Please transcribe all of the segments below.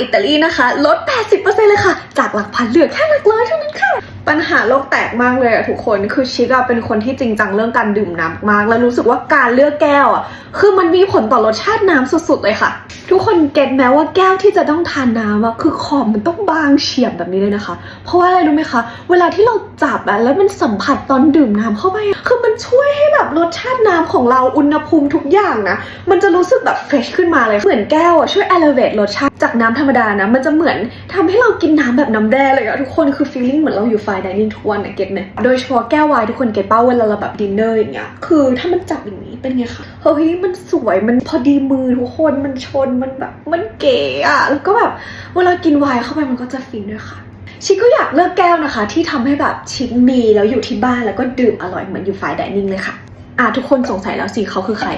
อิตาลีนะคะ ลด 80%เลยค่ะ จากหลักพันเหลือแค่หลักร้อยเท่านั้นค่ะ ปัญหาโลกแตกมากเลยอะทุกคน คือชิคอะเป็นคนที่จริงจังเรื่องการดื่มน้ำมาก แล้วรู้สึกว่าการเลือกแก้วอะคือมันมีผลต่อรสชาติน้ำสุดๆเลยค่ะ ทุกคนเก็ตแม้ว่าแก้วที่จะต้องทานน้ำอะคือขอบมันต้องบางเฉียบแบบนี้เลยนะคะ เพราะว่าอะไรรู้ไหมคะ เวลาที่เราจับอะแล้วมันสัมผัสตอนดื่มน้ำเข้าไป คือมันช่วยให้แบบรสชาติน้ำของเราอุณหภูมิทุกอย่างนะ มันจะรู้สึกแบบเฟรชขึ้นมาเลย เหมือนแก้วอะช่วย elevate รสชาติจากน้ำธรรมดานะ มันจะเหมือนทำให้เรากินน้ำแบบน้ำแร่เลยอะทุกคนคือ feeling เหมือนเราอยู่ไฟดิเนิ่งทุกวันอะเก็ตไหมโดยเฉพาะแก้ววน์ทุกคนเก็ตเป้าเวลาเราแบบดินเนอร์อย่างเงี้ย คือถ้ามันจับอย่างนี้เป็นไงคะ เฮ้ยมันสวยมันพอดีมือทุกคนมันชนมันแบบมันเก๋อะแล้วก็แบบเวลากินไวน์เข้าไปมันก็จะฟินด้วยค่ะ ชิคก็อยากเลือกแก้วนะคะ ที่ทำให้แบบชิคมีแล้วอยู่ที่บ้านแล้วก็ดื่มอร่อยเหมือนอยู่ฝ่ายดนิ่งเลยค่ะอะทุกคนสงสัยแล้วสิเขาคือใคร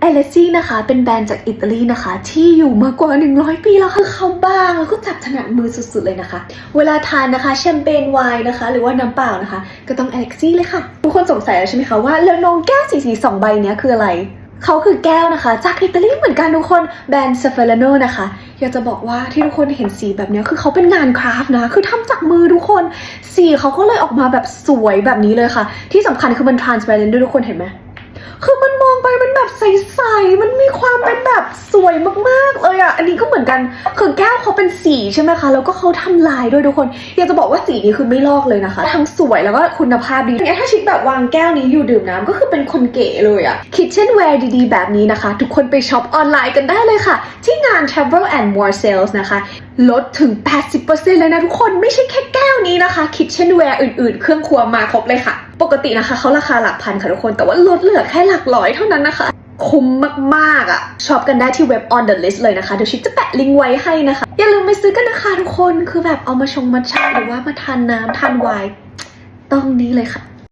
เอเลซี่นะคะเป็นแบรนด์จากอิตาลีนะคะ ที่อยู่มากว่า 100 ปีแล้วค่ะเขาบ้าง แล้วก็จับถนัดมือสุดๆเลยนะคะ เวลาทานนะคะแชมเปญไวน์นะคะ หรือว่าน้ำเปล่านะคะ ก็ต้องเอเลซี่เลยค่ะ ทุกคนสงสัยแล้วใช่ไหมคะว่าแล้วนองแก้วสีสีสองใบเนี้ยคืออะไร เขาคือแก้วนะคะ จากอิตาลีเหมือนกันทุกคนแบรนด์เซฟเฟลโนนะคะอยากจะบอกว่าที่ทุกคนเห็นสีแบบนี้คือเขาเป็นงานคราฟ์นะ คือทำจากมือทุกคนสีเขาก็เลยออกมาแบบสวยแบบนี้เลยค่ะ ที่สำคัญคือมัน transparent ด้วยทุกคนเห็นไหมคือมันมองไปมันแบบใสๆมันมีความเป็นแบบ สวยมากๆเลยอะ อันนี้ก็เหมือนกัน คือแก้วเขาเป็นสีใช่ไหมคะ แล้วก็เขาทำลายด้วยทุกคน อยากจะบอกว่าสีนี้คือไม่ลอกเลยนะคะ ทั้งสวยแล้วก็คุณภาพดีอย่างเงี้ยถ้าชิคแบบวางแก้วนี้อยู่ดื่มน้ำก็คือเป็นคนเก๋เลยอะ Kitchenware ดีๆ แบบนี้นะคะ ทุกคนไปช็อปออนไลน์กันได้เลยค่ะ ที่งาน Travel and More Sales นะคะ ลดถึง 80%เลยนะทุกคน ไม่ใช่แค่แก้วนี้นะคะ Kitchenware อื่นๆ เครื่องครัวมาครบเลยค่ะ ปกตินะคะเขาราคาหลักพันค่ะทุกคน แต่ว่าลดเหลือแค่หลักร้อยเท่านั้นนะคะ คุ้มมากๆอะช็อปกันได้ที่เว็บ on the list เลยนะคะ เดี๋ยวชิคจะแปะลิงก์ไว้ให้นะคะ อย่าลืมไปซื้อกันนะคะทุกคนคือแบบเอามาชงมาชาหรือว่ามาทานน้ำทานไวน์ต้องนี้เลยค่ะ